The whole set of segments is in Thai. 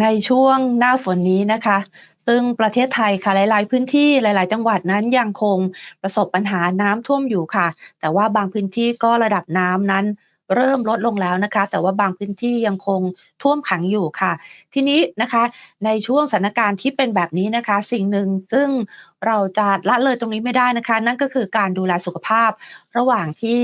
ในช่วงหน้าฝนนี้นะคะ ซึ่งประเทศไทยค่ะหลาย ๆ พื้นที่หลาย ๆ จังหวัดนั้นยังคงประสบปัญหาน้ำท่วมอยู่ค่ะ แต่ว่าบางพื้นที่ก็ระดับน้ำนั้นเริ่มลดลงแล้วนะคะ แต่ว่าบางพื้นที่ยังคงท่วมขังอยู่ค่ะ ทีนี้นะคะในช่วงสถานการณ์ที่เป็นแบบนี้นะคะ สิ่งหนึ่งซึ่งเราจะละเลยตรงนี้ไม่ได้นะคะ นั่นก็คือการดูแลสุขภาพระหว่างที่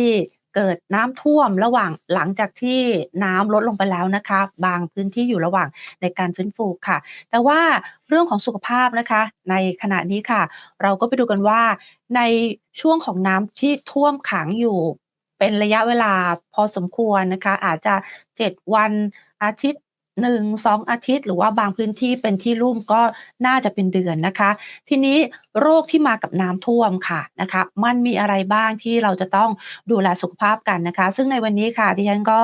เกิดน้ำท่วมระหว่างหลังจากที่น้ำลดลงไปแล้วนะคะ บางพื้นที่อยู่ระหว่างในการฟื้นฟูค่ะ แต่ว่าเรื่องของสุขภาพนะคะ ในขณะนี้ค่ะ เราก็ไปดูกันว่า ในช่วงของน้ำที่ท่วมขังอยู่เป็นระยะเวลาพอสมควรนะคะ อาจจะ 7 วันอาทิตย์ 1-2อาทิตย์ หรือว่าบางพื้นที่เป็นที่ลุ่มก็น่าจะเป็นเดือนนะคะ ทีนี้โรคที่มากับน้ำท่วมค่ะนะคะ มันมีอะไรบ้างที่เราจะต้องดูแลสุขภาพกันนะคะ ซึ่งในวันนี้ค่ะดิฉันก็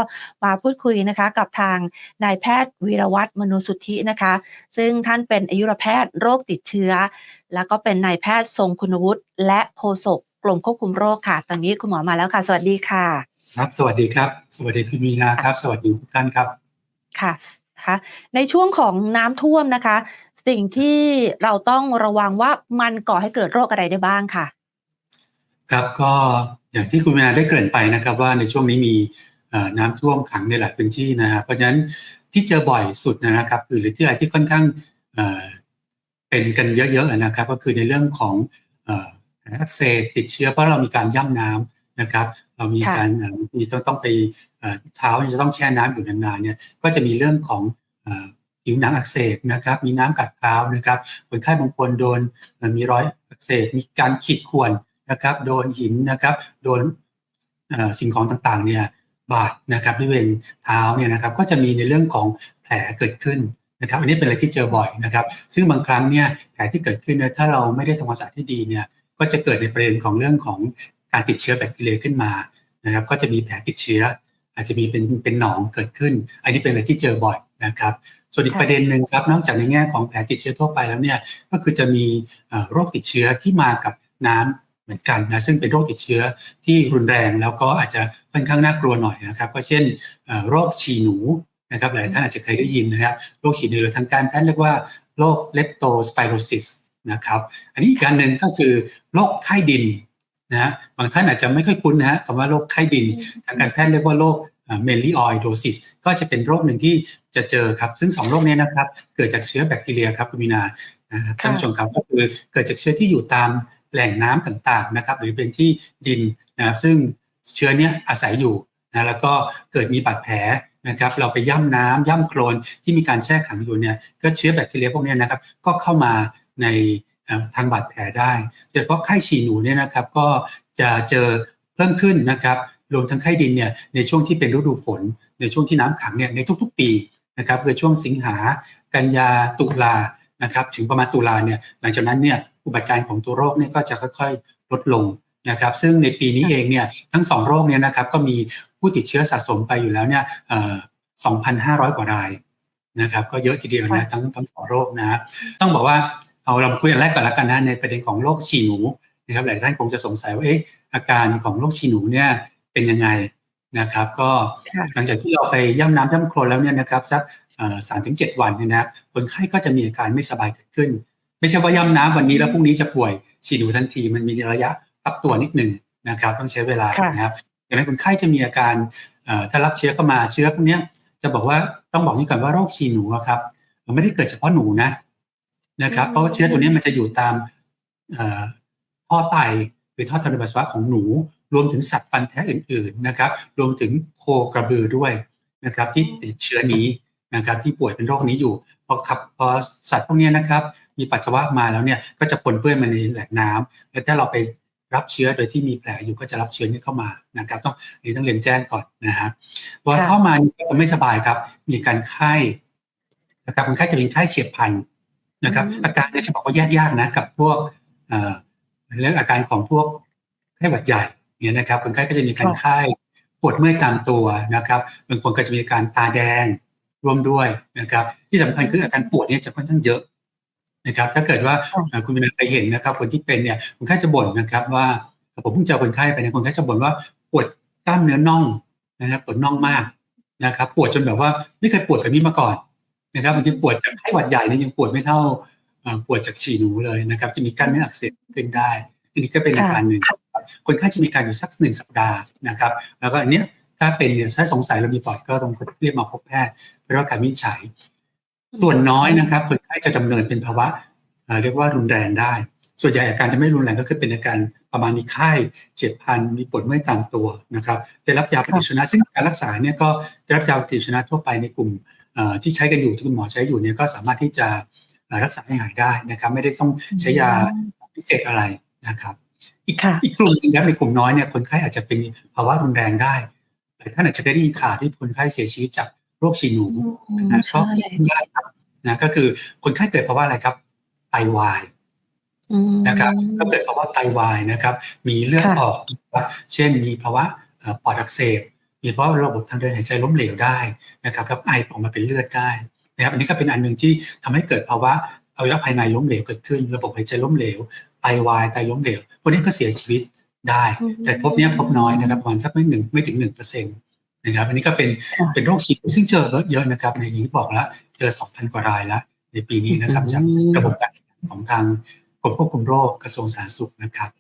มาพูดคุยนะคะกับทางนายแพทย์วีรวัฒน์มโนสุทธินะคะ ซึ่งท่านเป็นอายุรแพทย์โรคติดเชื้อ แล้วก็เป็นนายแพทย์ทรงคุณวุฒิและโฆษกกรมควบคุมโรคค่ะ ตอนนี้คุณหมอมาแล้วค่ะ สวัสดีค่ะ ครับ สวัสดีครับ สวัสดีคุณมีนาครับ สวัสดีทุกท่านครับ ค่ะนะคะ ในช่วงของน้ำท่วมนะคะ สิ่งที่เราต้องระวังว่ามันก่อให้เกิดโรคอะไรได้บ้างค่ะ ครับก็อย่างที่คุณมีนาได้เกริ่นไปนะครับ ว่าในช่วงนี้มีเอ่อน้ำท่วมขังในหลายพื้นที่นะฮะเพราะฉะนั้นที่เจอบ่อยสุดนะครับคือหรือที่อะไรที่ค่อนข้างเอ่อเป็นกันเยอะๆนะครับ ก็คือในเรื่องของเอ่อแผลอักเสบติดเชื้อเพราะเรามีการย่ำน้ำนะครับ เรามีค่ะการเอ่อมีต้องต้องไปเอ่อเท้าเนี่ยจะต้องแช่น้ำอยู่นานๆเนี่ยก็จะมีเรื่องของเอ่อ ผิวหนังอักเสบนะครับ มีน้ำกัดเท้านะครับคนไข้บางคนโดนมีรอยอักเสบมีการขีดข่วนนะครับ โดนหินนะครับ โดนสิ่งของต่างๆเนี่ยบาดนะครับบริเวณเท้าเนี่ยนะครับ ก็จะมีในเรื่องของแผลเกิดขึ้นนะครับ อันนี้เป็นอะไรที่เจอบ่อยนะครับ ซึ่งบางครั้งเนี่ยแผลที่เกิดขึ้นเนี่ยถ้าเราไม่ได้ทำความสะอาดที่ดีเนี่ย ก็จะเกิดในประเด็นของเรื่องของการติดเชื้อแบคทีเรียขึ้นมานะครับ ก็จะมีแผลติดเชื้อ อาจจะมีเป็นเป็นหนองเกิดขึ้น อันนี้เป็นอะไรที่เจอบ่อย นะครับส่วนอีกค่ะประเด็นหนึ่งครับนอกจากในแง่ของแผลติดเชื้อทั่วไปแล้วเนี่ยก็คือจะมีเอ่อโรคติดเชื้อที่มากับน้ำเหมือนกันนะซึ่งเป็นโรคติดเชื้อที่รุนแรงแล้วก็อาจจะค่อนข้างน่ากลัวหน่อยนะครับก็เช่นเอ่อโรคฉี่หนูนะครับหลายท่านอาจจะเคยได้ยินนะครับโรคฉี่หนูหรือทางการแพทย์เรียกว่าโรคเลปโตสไปโรซิสนะครับอันนี้อีกการหนึ่งก็คือโรคไข้ดินนะฮะบางท่านอาจจะไม่ค่อยคุ้นนะฮะคำว่าโรคไข้ดิน ทางการแพทย์เรียกว่าโรค เมลลิออยโดซิสก็จะเป็นโรคหนึ่งที่จะเจอครับ ซึ่งสองโรคนี้นะครับ เกิดจากเชื้อแบคทีเรียครับคุณมีนานะครับค่ะท่านผู้ชมครับก็คือเกิดจากเชื้อที่อยู่ตามแหล่งน้ำต่างๆนะครับ หรือเป็นที่ดินนะครับซึ่งเชื้อเนี้ยอาศัยอยู่นะแล้วก็เกิดมีบาดแผลนะครับเราไปย่ำน้ำย่ำโคลนที่มีการแช่ขังอยู่เนี่ยก็เชื้อแบคทีเรียพวกเนี้ยนะครับก็เข้ามาในเอ่อทางบาดแผลได้โดยเฉพาะไข้ฉี่หนูเนี่ยนะครับก็จะเจอเพิ่มขึ้นนะครับ รวมทั้งไข้ดินเนี่ยในช่วงที่เป็นฤดูฝน ในช่วงที่น้ำขังเนี่ยในทุกๆ ปีนะครับคือช่วงสิงหากันยาตุลานะครับถึงประมาณตุลาเนี่ยหลังจากนั้นเนี่ยอุบัติการณ์ของตัวโรคเนี่ยก็จะค่อยๆ ลดลงนะครับซึ่งในปีนี้เองเนี่ยทั้งสองโรคเนี่ยนะครับก็มีผู้ติดเชื้อสะสมไปอยู่แล้วเนี่ยเอ่อ2,500 กว่ารายนะครับก็เยอะทีเดียวนะทั้งทั้งสองโรคนะฮะต้องบอกว่าเอาเรามาคุยอันแรกก่อนแล้วกันนะในประเด็นของโรคฉี่หนูนะครับหลายท่านคงจะสงสัยว่าเอ๊ะอาการของโรคฉี่หนูเนี่ย เป็นยังไงนะครับ ก็ค่ะหลังจากที่เราไปย่ำน้ำย่ำโคลนแล้วเนี่ยนะครับสักสามถึงเจ็ดวันเนี่ยนะครับคนไข้ก็จะมีอาการไม่สบายเกิดขึ้น ไม่ใช่ว่าย่ำน้ำวันนี้แล้วพรุ่งนี้จะป่วยฉีดหนูทันทีมันมีระยะปรับตัวนิดหนึ่งนะครับต้องใช้เวลาค่ะนะครับดังนั้นคนไข้จะมีอาการเอ่อถ้ารับเชื้อเข้ามาเชื้อพวกเนี้ยจะบอกว่าต้องบอกนี้ก่อนว่าโรคฉี่หนูอะครับมันไม่ได้เกิดเฉพาะหนูนะนะครับ เพราะว่าเชื้อตัวเนี้ยมันจะอยู่ตามเอ่อท่อไตหรือท่อทางเดินปัสสาวะของหนู รวมถึงสัตว์ฟันแท้อื่นๆนะครับรวมถึงโคกระบือด้วยนะครับที่ติดเชื้อนี้นะครับที่ป่วยเป็นโรคนี้อยู่พอขับพอสัตว์พวกเนี้ยนะครับมีปัสสาวะมาแล้วเนี่ยก็จะปนเปื้อนมาในแหล่งน้ำแล้วถ้าเราไปรับเชื้อโดยที่มีแผลอยู่ก็จะรับเชื้อนี้เข้ามานะครับ ต้องอันนี้ต้องเรียนแจ้งก่อนนะฮะพอค่ะเข้ามานี่ก็จะไม่สบายครับ มีการไข้นะครับคนไข้จะเป็นไข้เฉียบพลันนะครับ อาการเนี่ยจะบอกว่าแยกยากนะกับพวกเอ่อเรื่องอาการของพวกไข้หวัดใหญ่ เนี่ยนะครับคนไข้ก็จะมีการไข้ปวดเมื่อยตามตัวนะครับบางคนก็จะมีอาการตาแดงร่วมด้วยนะครับ ที่สำคัญคืออาการปวดเนี่ยจะค่อนข้างเยอะนะครับ ถ้าเกิดว่าค่ะเอ่อคุณมินาเคยเห็นนะครับ คนที่เป็นเนี่ยคนไข้จะบ่นนะครับ ว่าผมเพิ่งเจอคนไข้ไปเนี่ยคนไข้จะบ่นว่าปวดกล้ามเนื้อน่องนะครับปวดน่องมากนะครับ ปวดจนแบบว่าไม่เคยปวดแบบนี้มาก่อนนะครับบางทีปวดจากไข้หวัดใหญ่เนี่ยยังปวดไม่เท่าเอ่อปวดจากฉี่หนูเลยนะครับ จะมีกล้ามเนื้ออักเสบขึ้นได้อั นนี้ก็เป็นอาการหนึ่งครับคนไข้จะมีการอยู่สักหนึ่งสัปดาห์นะครับ แล้วก็อันเนี้ยถ้าเป็นเนี่ยถ้าสงสัยเรามีปอดก็ต้องเรียกมาพบแพทย์เพื่อรับการวินิจฉัย ส่วนน้อยนะครับ คนไข้จะดำเนินเป็นภาวะเอ่อเรียกว่ารุนแรงได้ ส่วนใหญ่อาการจะไม่รุนแรงก็คือเป็นอาการประมาณมีไข้เฉียบพลันมีปวดเมื่อยตามตัวนะครับได้รับยาปฏิชีวนะซึ่งการรักษาเนี่ยก็ได้รับยาปฏิชีวนะทั่วไปในกลุ่มเอ่อที่ใช้กันอยู่ที่คุณหมอใช้อยู่เนี่ยก็สามารถที่จะเอ่อรักษาให้หายได้นะครับ ไม่ได้ต้องใช้ยาพิเศษอะไร นะครับ อีกค่ะอีกกลุ่มหนึงครับในกลุ่มน้อยเนี่ยคนไข้อาจจะเป็นภาวะรุนแรงได้หลายท่านอาจจะเคยได้ยินข่าวที่คนไข้เสียชีวิตจากโรคฉี่หนูอืมนะใช่ก็ได้ครับนะก็คือคนไข้เกิดภาวะอะไรครับไตวายอืมนะครับก็เกิดภาวะไตวายนะครับ มีเลือดค่ะออกนะครับเช่นมีภาวะเอ่อปอดอักเสบ มีภาวะระบบทางเดินหายใจล้มเหลวได้นะครับแล้วไอออกมาเป็นเลือดได้นะครับอันนี้ก็เป็นอันหนึ่งที่ทำให้เกิดภาวะ อวัยวะภายในล้มเหลวเกิดขึ้น ระบบหายใจล้มเหลวไตวายไตล้มเหลวพวกนี้ก็เสียชีวิตได้อืมแต่พบเนี้ยพบน้อยนะครับประมาณสักไม่หนึ่งไม่ถึงหนึ่งเปอร์เซ็นต์นะครับอันนี้ก็เป็นค่ะเป็นโรคฉี่หนูซึ่งเจอเยอะนะครับในอย่างที่บอกแล้วเจอ2,000กว่ารายแล้วในปีนี้นะครับจากระบบการของทางกรมควบคุมโรคกระทรวงสาธารณสุขนะครับ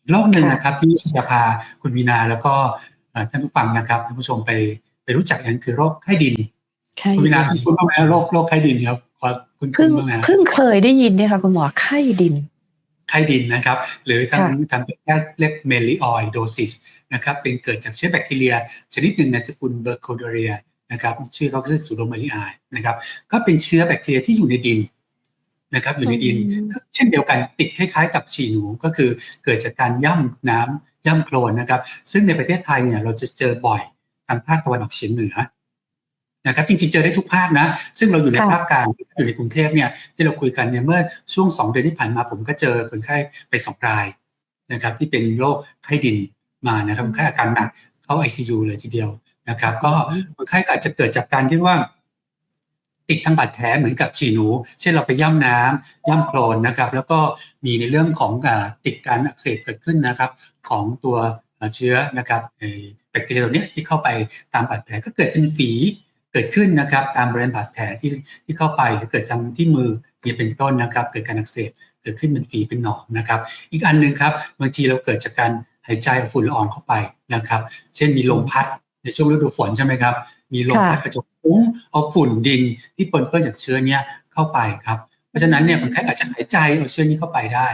อีกโรคหนึ่งค่ะนะครับที่จะพาคุณวีนาแล้วก็เอ่อท่านผู้ฟังนะครับท่านผู้ชมไปไปรู้จักกันคือโรคไข้ดินใช่คุณวีนาคุณบ้างไหมโรคโรคไข้ดินครับ ขอคุณเพิ่งบ้างไหมเพิ่งเคยได้ยินเนี่ยค่ะคุณหมอไข้ดินไข้ดินนะครับ หรือทางค่ะทางแพทย์เรียกเมลิออยโดซิสนะครับเป็นเกิดจากเชื้อแบคทีเรีย ชนิดหนึ่งในสกุลเบอร์โคเดเรียนะครับชื่อเขาคือซูโดเมลิไอนะครับก็เป็นเชื้อแบคทีเรียที่อยู่ในดินนะครับอยู่ในดินอืมเช่นเดียวกันติดคล้ายๆ กับฉี่หนูก็คือเกิดจากการย่ำน้ำย่ำโคลนนะครับ ซึ่งในประเทศไทยเนี่ยเราจะเจอบ่อยทางภาคตะวันออกเฉียงเหนือ นะครับจริงๆเจอได้ทุกภาคนะ ซึ่งเราอยู่ในค่ะภาคกลางอยู่ในกรุงเทพเนี่ยที่เราคุยกันเนี่ยเมื่อช่วงสองเดือนที่ผ่านมาผมก็เจอคนไข้ไปสองรายนะครับที่เป็นโรคไข้ดินมานะครับคนไข้อาการหนักเข้า ICU เลยทีเดียวนะครับ ก็คนไข้ก็อาจจะเกิดจากการที่ว่าติดทางบาดแผลเหมือนกับฉี่หนู เช่นเราไปย่ำน้ำย่ำโคลนนะครับ แล้วก็มีในเรื่องของอาติดการอักเสบเกิดขึ้นนะครับ ของตัวเอ่อเชื้อนะครับไอ้แบคทีเรียตัวเนี้ยที่เข้าไปตามบาดแผลก็เกิดเป็นฝี เกิดขึ้นนะครับตามบริเวณบาดแผลที่ที่เข้าไปหรือเกิดทางที่มือนี่เป็นต้นนะครับ เกิดการอักเสบเกิดขึ้นเป็นฝีเป็นหนองนะครับ อีกอันหนึ่งครับบางทีเราเกิดจากการหายใจเอาฝุ่นละอองเข้าไปนะครับ เช่นมีลมพัดในช่วงฤดูฝนใช่ไหมครับ มีลมพัดกระจกฟุ้งเอาฝุ่นดินที่ปนเปื้อนจากเชื้อเนี้ยเข้าไปครับ เพราะฉะนั้นเนี่ยคนไข้อาจจะหายใจเอาเชื้อนี้เข้าไปได้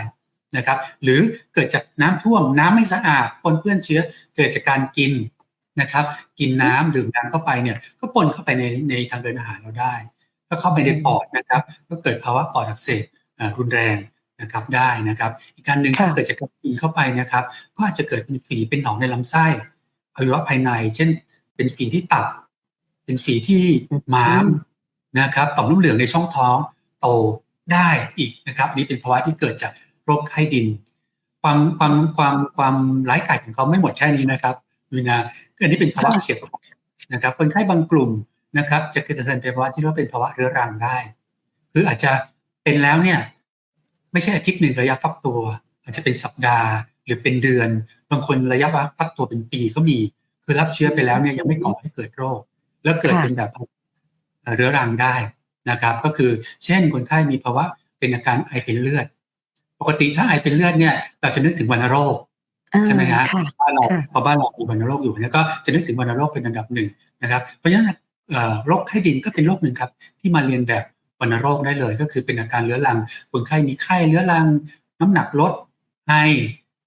นะครับ หรือเกิดจากน้ำท่วมน้ำไม่สะอาดปนเปื้อนเชื้อ เกิดจากการกิน นะครับ กินน้ำดื่มน้ำเข้าไปเนี่ยก็ปนเข้าไปในในทางเดินอาหารเราได้ก็เข้าไปในปอดนะครับ ก็เกิดภาวะปอดอักเสบอ่ารุนแรงนะครับได้นะครับ อีกการหนึ่งค่ะถ้าเกิดจากการกินเข้าไปนะครับ ก็อาจจะเกิดเป็นฝีเป็นหนองในลำไส้อวัยวะภายใน เช่น เป็นฝีที่ตับ เป็นฝีที่ม้ามนะครับต่อมน้ำเหลืองในช่องท้องโตได้อีกนะครับอันนี้เป็นภาวะที่เกิดจากโรคไข้ดิน ความความความความร้ายกาจของเขาไม่หมดแค่นี้นะครับ วินาอันนี้เป็นภาวะค่ะเฉียบพลันนะครับ คนไข้บางกลุ่มนะครับ จะเกิดเทินเป็นภาวะที่เรียกว่าเป็นภาวะเรื้อรังได้ คืออาจจะเป็นแล้วเนี่ย ไม่ใช่อาทิตย์หนึ่งระยะฟักตัว อาจจะเป็นสัปดาห์ หรือเป็นเดือน บางคนระยะฟักตัวเป็นปีก็มี คือรับเชื้อไปแล้วเนี่ยยังไม่ก่อให้เกิดโรค แล้วเกิดค่ะเป็นแบบเอ่อเรื้อรังได้นะครับ ก็คือเช่นคนไข้มีภาวะเป็นอาการไอเป็นเลือด ปกติถ้าไอเป็นเลือดเนี่ย เราจะนึกถึงวัณโรคอ่า ใช่ไหมฮะค่ะบ้านเราค่ะพอบ้านเรามีวัณโรคอยู่เนี่ยก็จะนึกถึงวัณโรคเป็นอันดับหนึ่งนะครับ เพราะฉะนั้นเอ่อโรคไข้ดินก็เป็นโรคหนึ่งครับ ที่มาเรียนแบบวัณโรคได้เลย ก็คือเป็นอาการเรื้อรังคนไข้มีไข้เรื้อรัง น้ำหนักลดไอ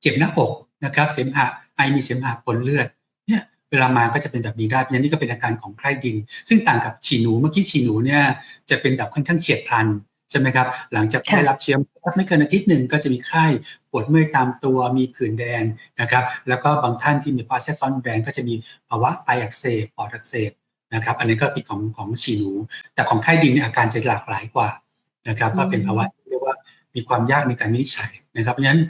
เจ็บหน้าอกนะครับเสมหะไอมีเสมหะปนเลือดเนี่ยเวลามาก็จะเป็นแบบนี้ได้เพราะฉะนั้นนี่ก็เป็นอาการของไข้ดิน ซึ่งต่างกับฉี่หนูเมื่อกี้ฉี่หนูเนี่ยจะเป็นแบบค่อนข้างเฉียบพลัน ใช่ไหมครับ หลังจากค่ะได้รับเชื้อสักไม่เกินอาทิตย์หนึ่งก็จะมีไข้ปวดเมื่อยตามตัวมีผื่นแดงนะครับ แล้วก็บางท่านที่มีภาวะแทรกซ้อนรุนแรงก็จะมีภาวะไตอักเสบปอดอักเสบนะครับ อันนี้ก็เป็นของของฉี่หนู แต่ของไข้ดินเนี่ยอาการจะหลากหลายกว่านะครับก็เป็นภาวะที่เรียกว่ามีความยากในการวินิจฉัยนะครับ เพราะฉะนั้น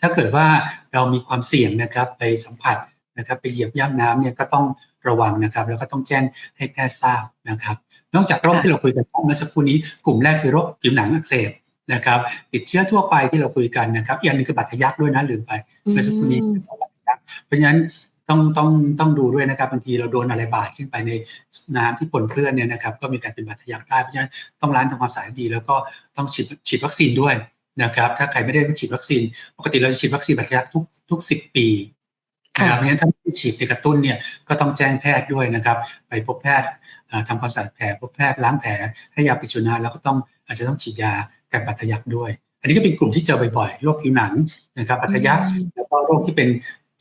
ถ้าเกิดว่าเรามีความเสี่ยงนะครับไปสัมผัสนะครับ ไปเหยียบย่ำน้ำเนี่ยก็ต้องระวังนะครับ แล้วก็ต้องแจ้งให้แพทย์ทราบนะครับ นอกจากโรคค่ะที่เราคุยกันเมื่อสักครู่นี้กลุ่มแรกคือโรคผิวหนังอักเสบนะครับติดเชื้อทั่วไปที่เราคุยกันนะครับอีกอันหนึงคือบาดทะยักด้วยนะลืมไปเมื่อสักครู่นี้อืมเพราะฉะนั้นต้องต้องต้องดูด้วยนะครับบางทีเราโดนอะไรบาดขึ้นไปในน้ำที่ปนเปื้อนเนี่ยนะครับก็มีการเป็นบาดทะยักได้เพราะฉะนั้นต้องล้างทำความสะอาดดี แล้วก็ต้องฉีดฉีดวัคซีนด้วยนะครับถ้าใครไม่ได้ฉีดวัคซีน ปกติเราจะฉีดวัคซีนบาดทะยักทุกทุกสิบปีนะครับเพราะฉะนั้นถ้า ไม่ฉีดในกระตุ้นเนี่ยก็ต้องแจ้งแพทย์ด้วยนะครับ ไปพบแพทย์ทำความสะอาดแผลพบแพทย์ล้างแผลให้ยาปฏิชีวนะแล้วก็ต้องอาจจะต้องฉีดยากันบาดทะยักด้วย อันนี้ก็เป็นกลุ่มที่เจอบ่อยๆโรคผิวหนังนะครับบาดทะยักแล้วก็โรคที่เป็น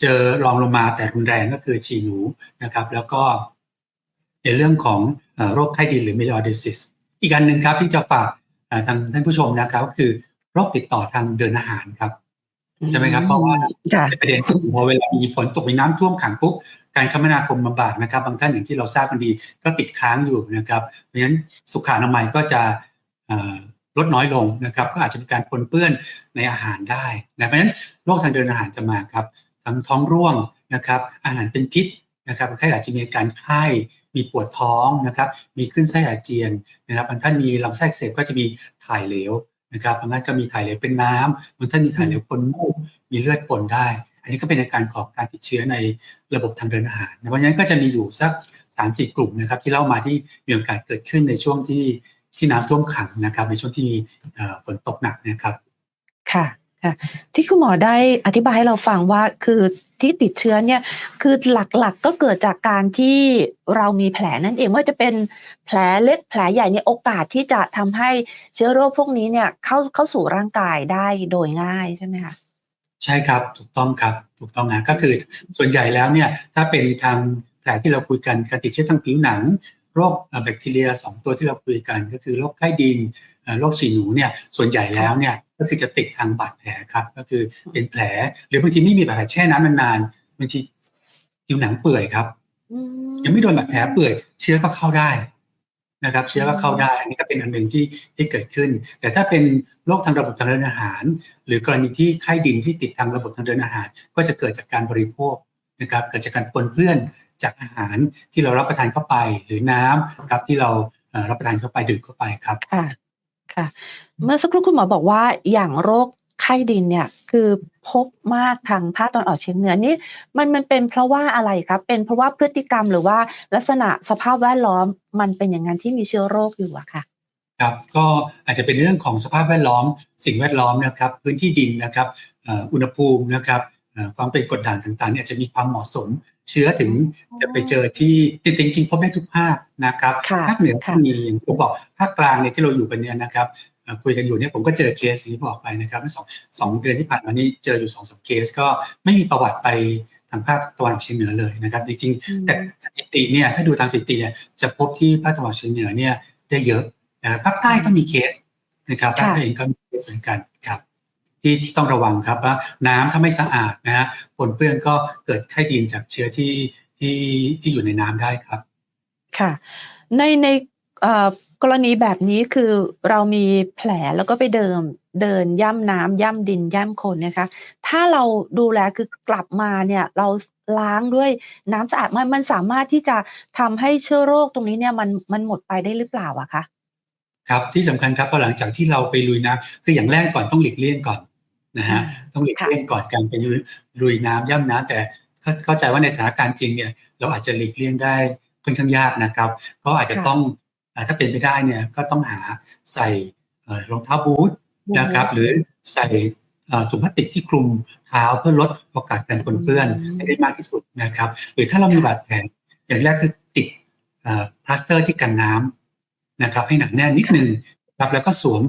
เจอรองลงมาแต่รุนแรงก็คือฉี่หนูนะครับ แล้วก็ในเรื่องของโรคไข้ดินหรือ melioidosis อีกอันหนึ่งครับที่จะฝากทางท่านผู้ชมนะครับก็คือโรคติดต่อทางเดินอาหารครับ ใช่ไหมครับ เพราะว่าในประเด็นพอเวลามีฝนตกมีน้ำท่วมขังปุ๊บการคมนาคมลำบากนะครับ บางท่านอย่างที่เราทราบกันดีก็ติดค้างอยู่นะครับ เพราะฉะนั้นสุขอนามัยก็จะลดน้อยลงนะครับ ก็อาจจะมีการปนเปื้อนในอาหารได้นะเพราะฉะนั้นโรคทางเดินอาหารจะมาครับทั้งท้องร่วงนะครับ อาหารเป็นพิษนะครับบางท่านอาจจะมีอาการไข้มีปวดท้องนะครับ มีขึ้นไส้อาเจียนนะครับบางท่านมีลำไส้เสพก็จะมีถ่ายเหลว นะครับบางท่านก็มีถ่ายเหลวเป็นน้ำบางท่านมีถ่ายเหลวปนมูกมีเลือดปนได้ อันนี้ก็เป็นอาการของการติดเชื้อในระบบทางเดินอาหารเพราะฉะนั้นก็จะมีอยู่สักสามสี่กลุ่มนะครับที่เล่ามาที่มีโอกาสเกิดขึ้นในช่วงที่ที่น้ำท่วมขังนะครับ ในช่วงที่มีฝนตกหนักนะครับ ค่ะ ค่ะที่คุณหมอได้อธิบายให้เราฟังว่าคือที่ติดเชื้อเนี่ยคือหลักๆกก็เกิดจากการที่เรามีแผลนั่นเองว่าจะเป็นแผลเล็กแผลใหญ่เนี่ยโอกาสที่จะทำให้เชื้อโรคพวกนี้เนี่ยเข้าเข้าสู่ร่างกายได้โดยง่ายใช่ไหมคะใช่ครับถูกต้องครับถูกต้องนะก็คือส่วนใหญ่แล้วเนี่ยถ้าเป็นทางแผลที่เราคุยกันการติดเชื้อทางผิวหนัง โรคแบคทีเรีย 2 ตัวที่เราคุยกัน ก็คือโรคไข้ดินโรคฉี่หนูเนี่ยส่วนใหญ่แล้วเนี่ยก็คือจะติดทางบาดแผลครับก็คือเป็นแผล หรือบางทีไม่มีบาดแผลแช่น้ำนานๆบางทีผิวหนังเปื่อยครับยังไม่โดนบาดแผลเปื่อยเชื้อก็เข้าได้นะครับ เชื้อก็เข้าได้ อันนี้ก็เป็นอันหนึ่งที่ที่เกิดขึ้น แต่ถ้าเป็นโรคทางระบบทางเดินอาหาร หรือกรณีที่ไข้ดินที่ติดทางระบบทางเดินอาหาร ก็จะเกิดจากการบริโภคนะครับเกิดจากการปนเปื้อน จากอาหารที่เรารับประทานเข้าไปหรือน้ำครับที่เรารับประทานเข้าไปดื่มเข้าไปครับค่ะค่ะ เมื่อสักครู่คุณหมอบอกว่าอย่างโรคไข้ดินเนี่ยคือพบมากทางภาคตอนออกเฉียงเหนือนี่มันมันเป็นเพราะว่าอะไรครับ เป็นเพราะว่าพฤติกรรมหรือว่าลักษณะสภาพแวดล้อมมันเป็นอย่างนั้นที่มีเชื้อโรคอยู่อะค่ะครับก็อาจจะเป็นเรื่องของสภาพแวดล้อม สิ่งแวดล้อมนะครับ พื้นที่ดินนะครับอุณหภูมินะครับความเป็นกดด่านต่างๆเนี่ยจะมีความเหมาะสม เชื้อถึงจะไปเจอที่จริงจริงพบได้ทุกภาคนะครับภาคเหนือก็มีอย่างผมบอกภาคกลางเนี่ยที่เราอยู่กันเนี่ยนะครับคุยกันอยู่เนี่ยผมก็เจอเคสที่บอกไปนะครับสองสองเดือนที่ผ่านมานี้เจออยู่สองสามเคสก็ไม่มีประวัติไปทางภาคตะวันออกเฉียงเหนือเลยนะครับ จริงๆ แต่สถิติเนี่ยถ้าดูตามสถิติเนี่ยจะพบที่ภาคตะวันออกเฉียงเหนือเนี่ยได้เยอะนะภาคใต้ก็มีเคสนะครับภาคใต้เองก็มีเคสเหมือนกันครับ ที่ที่ต้องระวังครับว่าน้ำถ้าไม่สะอาดนะฮะปนเปื้อนก็เกิดไข้ดินจากเชื้อที่ที่ที่อยู่ในน้ำได้ครับ ค่ะ ในในกรณีแบบนี้คือเรามีแผลแล้วก็ไปเดิมเดินย่ำน้ำย่ำดินย่ำคนนะคะ ถ้าเราดูแลคือกลับมาเนี่ยเราล้างด้วยน้ำสะอาดมันมันสามารถที่จะทำให้เชื้อโรคตรงนี้เนี่ยมันมันหมดไปได้หรือเปล่าอะคะครับที่สำคัญครับพอหลังจากที่เราไปลุยน้ำคืออย่างแรกก่อนต้องหลีกเลี่ยงก่อน นะฮะต้องหลีกเลี่ยงก่อนการไปลุยน้ำย่ำน้ำแต่เข้าใจว่าในสถานการณ์จริงเนี่ยเราอาจจะหลีกเลี่ยงได้ค่อนข้างยากนะครับ ก็อาจจะต้องถ้าเป็นไปได้เนี่ยก็ต้องหาใส่รองเท้าบูทนะครับหรือใส่ถุงพลาสติกที่คลุมเท้าเพื่อลดโอกาสการปนเปื้อนให้ได้มากที่สุดนะครับ หรือถ้าเรามีบาดแผลอย่างแรกคือติดพลาสเตอร์ที่กันน้ำนะครับ ให้หนักแน่นนิดนึงครับแล้วก็สวม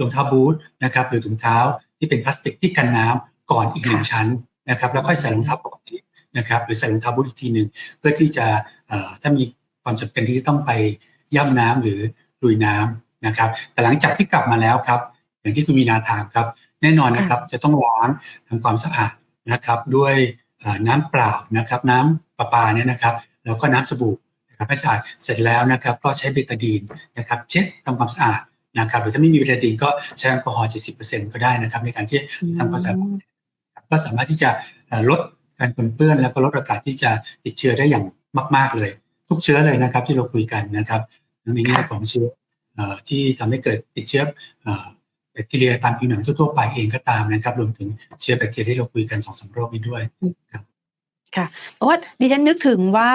รองเท้าบูทนะครับหรือถุงเท้าที่เป็นพลาสติกที่กันน้ำก่อนอีกหนึ่งชั้นนะครับแล้วค่อยใส่รองเท้าปกตินะครับหรือใส่รองเท้าบูทอีกทีหนึ่งเพื่อที่จะถ้ามีความจำเป็นที่จะต้องไปย่ำน้ำหรือลุยน้ำนะครับ แต่หลังจากที่กลับมาแล้วครับ อย่างที่คุณมีนาถามครับ แน่นอนนะครับจะต้องล้างทำความสะอาดนะครับด้วยน้ำเปล่านะครับน้ำประปาเนี่ยนะครับแล้วก็น้ำสบู่นะครับให้สะอาดเสร็จแล้วนะครับ ก็ใช้เบตาดีนนะครับ เช็ดทำความสะอาด นะครับหรือถ้าไม่มีเบตาดีนก็ใช้แอลกอฮอล์70%ก็ได้นะครับ ในการที่ทำความสะอาดก็สามารถที่จะลดการปนเปื้อน แล้วก็ลดโอกาสที่จะติดเชื้อได้อย่างมาก ๆเลย ทุกเชื้อเลยนะครับที่เราคุยกันนะครับในแง่ของเชื้อที่ทำให้เกิดติดเชื้อแบคทีเรียตามผิวหนังทั่วๆไปเองก็ตามนะครับ รวมถึงเชื้อแบคทีเรียที่เราคุยกันสองสามโรคนี้ด้วยครับค่ะเพราะว่าดิฉันนึกถึงว่า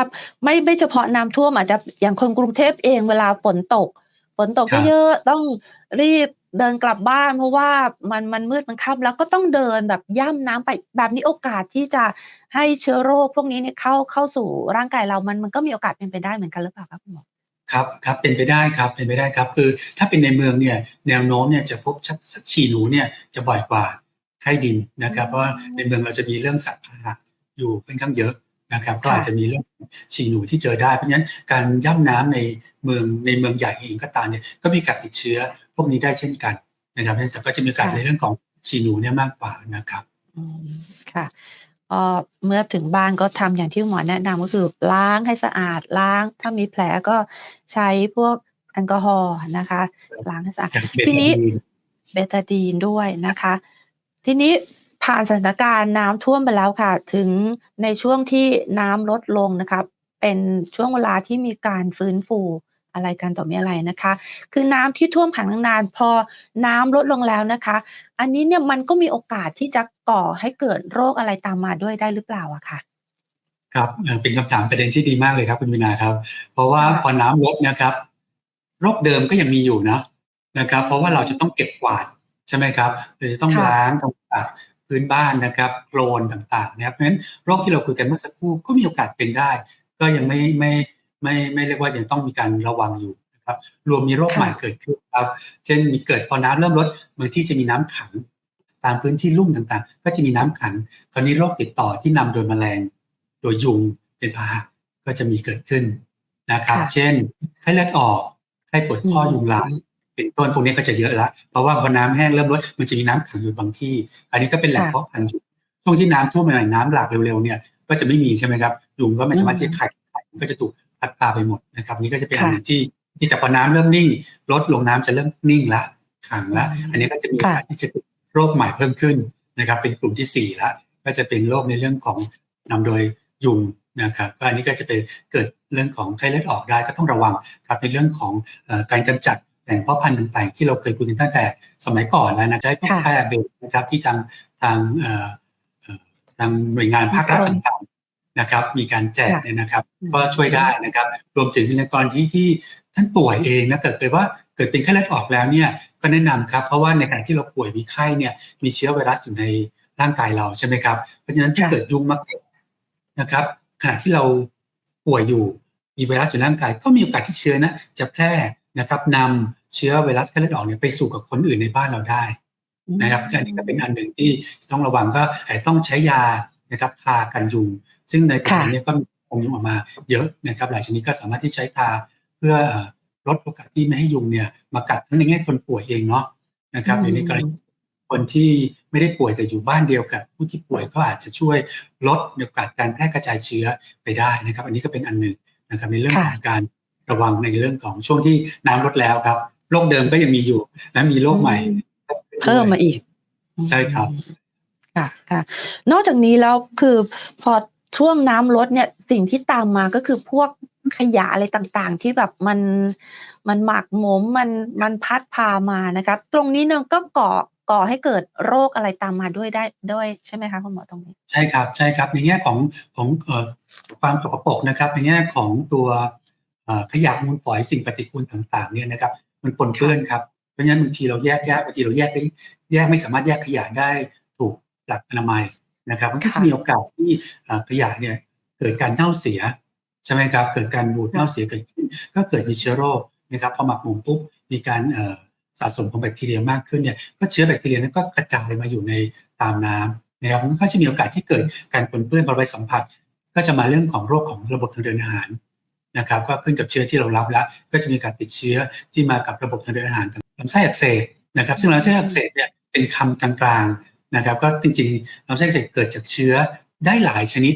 ไม่ไม่เฉพาะน้ำท่วมอาจจะอย่างคนกรุงเทพเองเวลาฝนตก ฝนตกครับเยอะๆต้องรีบเดินกลับบ้าน เพราะว่ามันมันมืดมันค่ำแล้วก็ต้องเดินแบบย่ำน้ำไปแบบนี้โอกาสที่จะให้เชื้อโรคพวกนี้เนี่ยเข้าเข้าสู่ร่างกายเรามันมันก็มีโอกาสเป็นไปได้เหมือนกันหรือเปล่าคะคุณหมอครับครับเป็นไปได้ครับเป็นไปได้ครับ คือถ้าเป็นในเมืองเนี่ยแนวโน้มเนี่ยจะพบชักฉี่หนูเนี่ยจะบ่อยกว่าไข้ดินนะครับ เพราะว่าในเมืองเราจะมีเรื่องสัตว์พาหะอยู่ค่อนข้างเยอะ นะครับก็ค่ะอาจจะมีเรื่องฉี่หนูที่เจอได้เพราะฉะนั้นการย่ำน้ำในเมืองในเมืองใหญ่เองก็ตามเนี่ยก็มีโอกาสติดเชื้อพวกนี้ได้เช่นกันนะครับแต่ก็จะมีโอกาสในเรื่องของฉี่หนูเนี่ยมากกว่านะครับอืมค่ะก็เมื่อถึงบ้านก็ทำอย่างที่คุณหมอแนะนำก็คือล้างให้สะอาดล้าง ถ้ามีแผลก็ใช้พวกแอลกอฮอล์นะคะล้างให้สะอาดอย่างเบทีนี้ตาดีนเบตาดีนด้วยนะคะ ทีนี้ ผ่านสถานการณ์น้ำท่วมไปแล้วค่ะ ถึงในช่วงที่น้ำลดลงนะคะเป็นช่วงเวลาที่มีการฟื้นฟูอะไรกันต่อมีอะไรนะคะ คือน้ำที่ท่วมขังนานๆพอน้ำลดลงแล้วนะคะ อันนี้เนี่ยมันก็มีโอกาสที่จะก่อให้เกิดโรคอะไรตามมาด้วยได้หรือเปล่าอะค่ะครับเอ่อเป็นคำถามประเด็นที่ดีมากเลยครับคุณวินาครับ เพราะว่าค่ะพอน้ำลดนะครับ โรคเดิมก็ยังมีอยู่นะนะครับ เพราะว่าเราจะต้องเก็บกวาดใช่ไหมครับเราจะต้องค่ะล้างทำความสะอาด พื้นบ้านนะครับโคลนต่างๆนะครับเพราะฉะนั้นโรคที่เราคุยกันเมื่อสักครู่ก็มีโอกาสเป็นได้ ก็ยังไม่ไม่ไม่ไม่เรียกว่ายังต้องมีการระวังอยู่นะครับรวมมีโรคค่ะใหม่เกิดขึ้นครับ เช่นมีเกิดพอน้ำเริ่มลดบางที่จะมีน้ำขัง ตามพื้นที่ลุ่มต่างๆ ก็จะมีน้ำขังคราวนี้โรคติดต่อที่นำโดยแมลง โดยยุงเป็นพาหะก็จะมีเกิดขึ้นนะครับค่ะเช่นไข้เลือดออกไข้ปวดข้อยุงลาย เป็นต้นพวกนี้ก็จะเยอะละเพราะว่าพอน้ำแห้งเริ่มลดมันจะมีน้ำขังอยู่บางที่ อันนี้ก็เป็นแหล่งค่ะเพาะพันธุ์อยู่ช่วงที่น้ำท่วมใหม่ๆน้ำหลากเร็วๆเนี่ยก็จะไม่มีใช่ไหมครับยุงก็ไม่สามารถที่จะไข่ไข่ก็จะถูกพัดพาไปหมดนะครับ นี่ก็จะเป็นอันหนึ่งที่ที่แต่พอน้ำเริ่มนิ่ง ลดลงน้ำจะเริ่มนิ่งละขังละอืมอันนี้ก็จะมีโอกาสที่จะเกิดโรคใหม่เพิ่มขึ้นนะครับ เป็นกลุ่มที่สี่ละ ก็จะเป็นโรคในเรื่องของนำโดยยุงนะครับก็อันนี้ก็จะเป็นเกิดเรื่องของไข้เลือดออกได้ก็ต้องระวังครับในเรื่องของเอ่อการกำจัด แหล่งเพาะพันธุ์ต่างๆ ที่เราเคยคุยกันตั้งแต่สมัยก่อนแล้วนะใช้พวกค่ะแซ่เบลนะครับที่ทางทางเอ่อเอ่อทางหน่วยงานภาครัฐกรมต่างๆนะครับ มีการแจกค่ะเนี่ยนะครับอืมก็ช่วยได้นะครับ รวมถึงในกรณีที่ท่านป่วยเองนะเกิดเกิดว่าเกิดเป็นไข้เลือดออกแล้วเนี่ยก็แนะนำครับ เพราะว่าในขณะที่เราป่วยมีไข้เนี่ยมีเชื้อไวรัสอยู่ในร่างกายเราใช่ไหมครับ เพราะฉะนั้นถ้าค่ะเกิดยุงมาเก็บนะครับ ขณะที่เราป่วยอยู่มีไวรัสอยู่ในร่างกาย ก็มีโอกาสที่เชื้อนะจะแพร่ นะครับนำเชื้อไวรัสไข้เลือดออกเนี่ยไปสู่กับคนอื่นในบ้านเราได้นะครับอันนี้ก็เป็นอันหนึ่งที่ต้องระวังก็อาจจะต้องใช้ยานะครับทากันยุง ซึ่งในปัจจุบันเนี้ก็มีองยุงออกมาเยอะนะครับ หลายชนิดก็สามารถที่ใช้ทาเพื่อเอ่อลดโอกาสที่ไม่ให้ยุงเนี่ยมากัดทั้งในแง่คนป่วยเองเนาะนะครับหรือในกรณีคนที่ไม่ได้ป่วยแต่อยู่บ้านเดียวกับผู้ที่ป่วยก็อาจจะช่วยลดโอกาสการแพร่กระจายเชื้อไปได้นะครับ อันนี้ก็เป็นอันหนึ่งนะครับในเรื่องของการ ระวังในเรื่องของช่วงที่น้ำลดแล้วครับโรคเดิมก็ยังมีอยู่ และมีโรคใหม่ เพิ่มมาอีก ใช่ครับค่ะค่ะ นอกจากนี้แล้วคือพอช่วงน้ำลดเนี่ยสิ่งที่ตามมาก็คือพวกขยะอะไรต่างๆ ที่แบบมันมันหมักหมมมันมันพัดพามานะคะตรงนี้เนี่ยก็ก่อก่อให้เกิดโรคอะไรตามมาด้วยได้ด้วยใช่ไหมคะคุณหมอตรงนี้ใช่ครับใช่ครับในแง่ของของเอ่อความสกปรกนะครับ ในแง่ของตัวเอ่อ ขยะมูลฝอยสิ่งปฏิกูลต่างๆเนี่ยนะครับมันปนเปื้อนครับเพราะฉะนั้นบางทีเราแยกแยกบางทีเราแยกได้แยกไม่สามารถแยกขยะได้ถูกหลักอนามัยนะครับมันก็จะค่ะมีโอกาสที่เอ่อขยะเนี่ยเกิดการเน่าเสียใช่ไหมครับเกิดการบูดเน่าเสียเกิดขึ้น ก็เกิดมีเชื้อโรคนะครับพอหมักหมมปุ๊บมีการเอ่อสะสมของแบคทีเรียมากขึ้นเนี่ยก็เชื้อแบคทีเรียนั้นก็กระจายมาอยู่ในตามน้ำนะครับมันก็จะมีโอกาสที่เกิดการปนเปื้อนพอไปสัมผัส ก็จะมาเรื่องของโรคของระบบทางเดินอาหาร นะครับก็ขึ้นกับเชื้อที่เรารับแล้ว ก็จะมีการติดเชื้อที่มากับระบบทางเดินอาหารลำไส้อักเสบนะครับซึ่งลำไส้อักเสบเนี่ยเป็นคำกลางๆนะครับก็จริงๆลำไส้อักเสบเกิดจากเชื้อได้หลายชนิด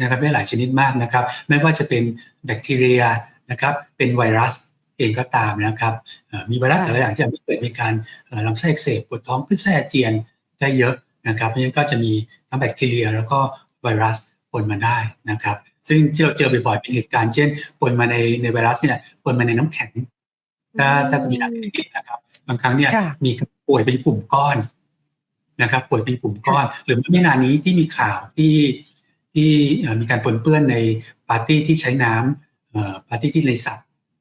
นะครับได้หลายชนิดมากนะครับไม่ว่าจะเป็นแบคทีเรียนะครับเป็นไวรัสเองก็ตามนะครับเอ่อมีไวรัสหค่ะลายอย่างที่ทำให้เกิดมีการเอ่อลำไส้อักเสบปวดท้องขึ้นไส้อาเจียนได้เยอะนะครับเพราะฉะนั้นก็จะมีทั้งแบคทีเรีย แล้วก็ไวรัสปนมาได้นะครับ ซึ่งที่เราเจอบ่อยๆเป็นเหตุการณ์เช่นปนมาในในไวรัสเนี่ยปนมาในน้ำแข็งถ้าถ้าคุณมีการเห็นนะครับ บางครั้งเนี่ยค่ะมีป่วยเป็นกลุ่มก้อนนะครับ ป่วยเป็นกลุ่มก้อน หรือไม่นานนี้ที่มีข่าวที่ที่เอ่อมีการปนเปื้อนในปาร์ตี้ที่ใช้น้ำเอ่อปาร์ตี้ที่ในสระ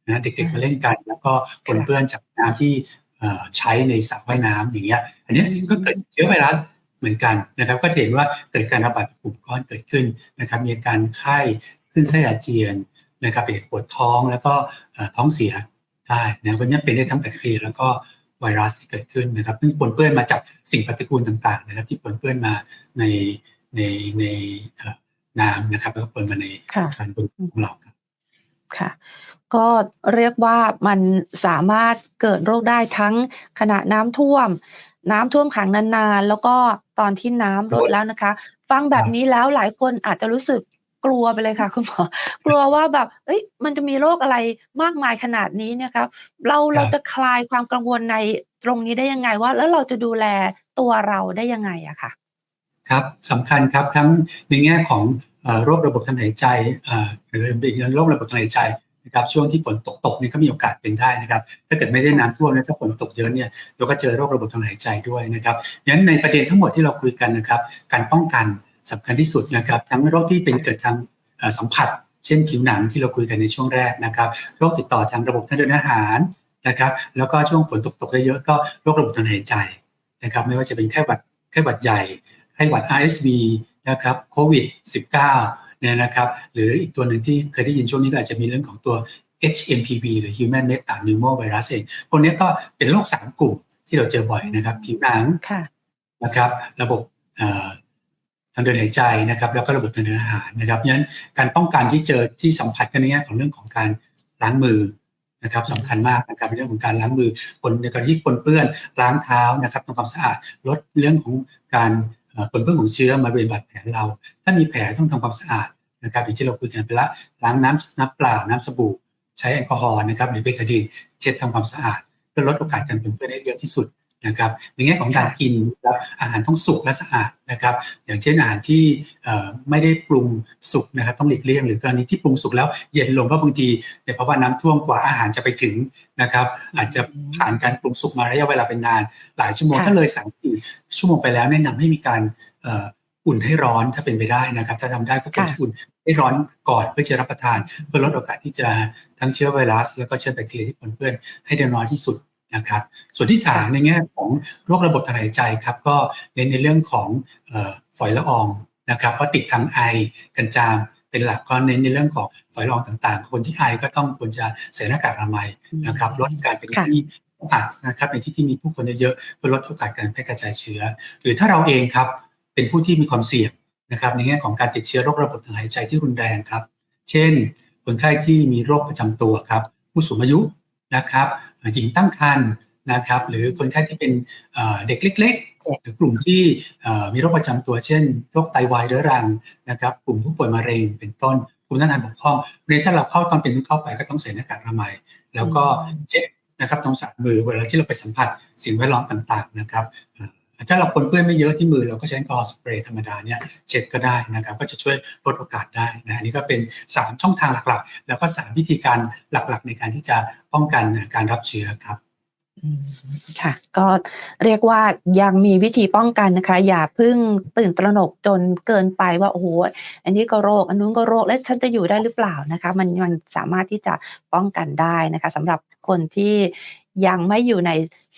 นะเด็กๆมาเล่นกัน แล้วก็ปนเปื้อนจากน้ำที่เอ่อใช้ในสระว่ายน้ำอย่างเงี้ย อันเนี้ยก็เกิดเชื้อไวรัส เหมือนกันนะครับ ก็จะเห็นว่าเกิดการระบาดเป็นกลุ่มก้อนเกิดขึ้นนะครับ มีอาการไข้ขึ้นไส้อาเจียนนะครับเป็นปวดท้องแล้วก็เอ่อท้องเสียได้นะเพราะฉะนั้นเป็นได้ทั้งแบคทีเรียแล้วก็ไวรัสที่เกิดขึ้นนะครับซึ่งปนเปื้อนมาจากสิ่งปฏิกูลต่างๆนะครับ ที่ปนเปื้อนมาในในในเอ่อน้ำนะครับแล้วก็ปนมาในค่ะการบริโภคของเราครับค่ะก็เรียกว่ามันสามารถเกิดโรคได้ทั้งขณะน้ำท่วม น้ำท่วมขังนานๆ แล้วก็ตอนที่น้ำลดแล้วนะคะ ฟังแบบนี้แล้วหลายคนอาจจะรู้สึกกลัวไปเลยค่ะคุณหมอกลัวว่าแบบเอ้ยมันจะมีโรคอะไรมากมายขนาดนี้เนี่ยครับ เราครับเราจะคลายความกังวลในตรงนี้ได้ยังไงว่า แล้วเราจะดูแลตัวเราได้ยังไงอะค่ะ ครับสำคัญครับทั้งในแง่ของเอ่อโรคระบบทางหายใจเอ่อหรือเป็นโรคระบบทางหายใจ นะครับช่วงที่ฝนตกตกนี่ก็มีโอกาสเป็นได้นะครับ ถ้าเกิดไม่ได้น้ำท่วมนะถ้าฝนตกเยอะเนี่ยเราก็เจอโรคระบบทางหายใจด้วยนะครับงั้นในประเด็นทั้งหมดที่เราคุยกันนะครับ การป้องกันสำคัญที่สุดนะครับ ทั้งโรคที่เป็นเกิดทางสัมผัส เช่นผิวหนังที่เราคุยกันในช่วงแรกนะครับโรคติดต่อทางระบบทางเดินอาหารนะครับ แล้วก็ช่วงฝนตกตกเยอะๆก็โรคระบบทางหายใจนะครับ ไม่ว่าจะเป็นไข้หวัดไข้หวัดใหญ่ไข้หวัด RSV นะครับโควิด -19 เนี่ยนะครับหรืออีกตัวหนึ่งที่เคยได้ยินช่วงนี้ก็อาจจะมีเรื่องของตัว HMPV หรือ Human Metapneumovirus เองพวกนี้ก็เป็นโรคสามกลุ่มที่เราเจอบ่อยนะครับ ผิวหนังค่ะนะครับ ระบบเอ่อทางเดินหายใจนะครับ แล้วก็ระบบทางเดินอาหารนะครับเพราะฉะนั้นการป้องกันที่เจอที่สัมผัสกันในแง่ของเรื่องของการล้างมือนะครับสำคัญมากนะครับในเรื่องของการล้างมือปนในกรณีที่ปนเปื้อนล้างเท้านะครับทำความสะอาดลดเรื่องของการ เอ่อปนเปื้อนของเชื้อมาบริเวณบาดแผลเรา ถ้ามีแผลต้องทำความสะอาดนะครับอย่างที่เราคุยกันไปละล้างน้ำน้ำเปล่าน้ำสบู่ ใช้แอลกอฮอล์นะครับหรือเบตาดีนเช็ดทำความสะอาดเพื่อลดโอกาสการปนเปื้อนได้เยอะที่สุด นะครับในแง่ของการค่ะกินนะครับอาหารต้องสุกและสะอาดนะครับอย่างเช่นอาหารที่เอ่อไม่ได้ปรุงสุกนะครับต้องหลีกเลี่ยงหรือกรณีที่ปรุงสุกแล้วเย็นลงเพราะบางทีในภาวะน้ำท่วมกว่าอาหารจะไปถึงนะครับอาจจะผ่านการปรุงสุกมาระยะเวลาเป็นนาน หลายชั่วโมงค่ะถ้าเลยสามสี่ชั่วโมงไปแล้วแนะนำให้มีการเอ่ออุ่นให้ร้อนถ้าเป็นไปได้นะครับ ถ้าทำได้ก็ควรจะอุ่นให้ร้อนก่อนเพื่อจะรับประทาน เพื่อลดโอกาสที่จะทั้งเชื้อไวรัส แล้วก็เชื้อแบคทีเรียที่ปนเปื้อนให้ได้น้อยที่สุด นะครับส่วนที่สามในแง่ของโรคระบบทางหายใจครับก็เน้นในเรื่องของเอ่อฝอยละอองนะครับเพราะติดทางไอกันจามเป็นหลักก็เน้นในเรื่องของฝอยละอองต่างๆ คนที่ไอก็ต้องควรจะใส่หน้ากากอนามัยนะครับลดการเป็นค่ะที่อัดนะครับในที่ที่มีผู้คนเยอะๆเพื่อลดโอกาสการแพร่กระจายเชื้อ หรือถ้าเราเองครับเป็นผู้ที่มีความเสี่ยงนะครับในแง่ของการติดเชื้อโรคระบบทางหายใจที่รุนแรงครับ เช่น คนไข้ที่มีโรคประจำตัวครับ ผู้สูงอายุนะครับเอ่อ หญิงตั้งครรภ์นะครับ หรือคนไข้ที่เป็นเอ่อเด็กเล็ก ๆ หรือกลุ่มที่เอ่อมีโรคประจำตัวเช่นโรคไตวายเรื้อรังนะครับ กลุ่มผู้ป่วยมะเร็งเป็นต้นภูมิต้านทานบกพร่องวันนี้ถ้าเราเข้าตอนเป็นเข้าไปก็ต้องใส่หน้ากากอนามัย แล้วก็เช็ดนะครับตรงสาดมือเวลาที่เราไปสัมผัสสิ่งแวดล้อมต่าง ๆ นะครับเอ่อ ถ้าเราปนเปื้อนไม่เยอะที่มือเราก็ใช้กอสเปรย์ธรรมดาเนี่ยเช็ดก็ได้นะครับก็จะช่วยลดโอกาสได้นะอันนี้ก็เป็น 3 ช่องทางหลักๆ แล้วก็ 3 วิธีการหลักๆ ในการที่จะป้องกันการรับเชื้อครับค่ะ ก็เรียกว่ายังมีวิธีป้องกันนะคะ อย่าเพิ่งตื่นตระหนกจนเกินไปว่าโอ้โหอันนี้ก็โรค อันนู้นก็โรคแล้วฉันจะอยู่ได้หรือเปล่านะคะ มันมันสามารถที่จะป้องกันได้นะคะสำหรับคนที่ยังไม่อยู่ใน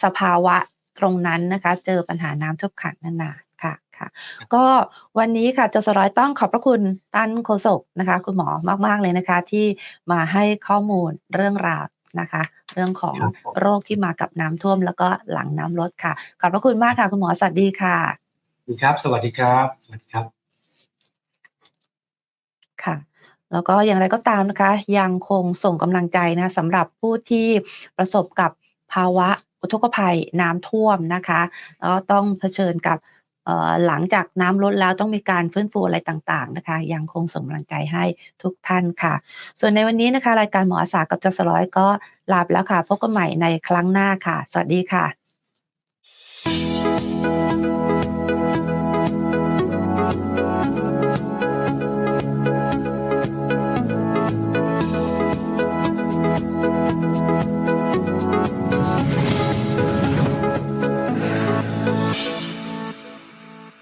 สภาวะ ตรงนั้นนะคะ เจอปัญหาน้ำท่วมขังนานๆค่ะค่ะ ก็วันนี้ค่ะจสร้อยต้องขอบพระคุณท่านโฆษกนะคะ คุณหมอมาก ๆ เลยนะคะ ที่มาให้ข้อมูลเรื่องราวนะคะ เรื่องของครับผมโรคที่มากับน้ำท่วม แล้วก็หลังน้ำลดค่ะ ขอบพระคุณมากค่ะคุณหมอสวัสดีค่ะสวัสดีครับ สวัสดีครับสวัสดีครับค่ะแล้วก็อย่างไรก็ตามนะคะ ยังคงส่งกำลังใจนะสำหรับผู้ที่ประสบกับ ภาวะอุทกภัยน้ำท่วมนะคะแล้วต้องเผชิญกับหลังจากน้ำลดแล้วต้องมีการฟื้นฟูอะไรต่างๆนะคะ ยังคงส่งกำลังใจให้ทุกท่านค่ะ ส่วนในวันนี้นะคะ รายการหมออาสากับจัสร้อยก็ลาไปแล้วค่ะ พบกันใหม่ในครั้งหน้าค่ะ สวัสดีค่ะ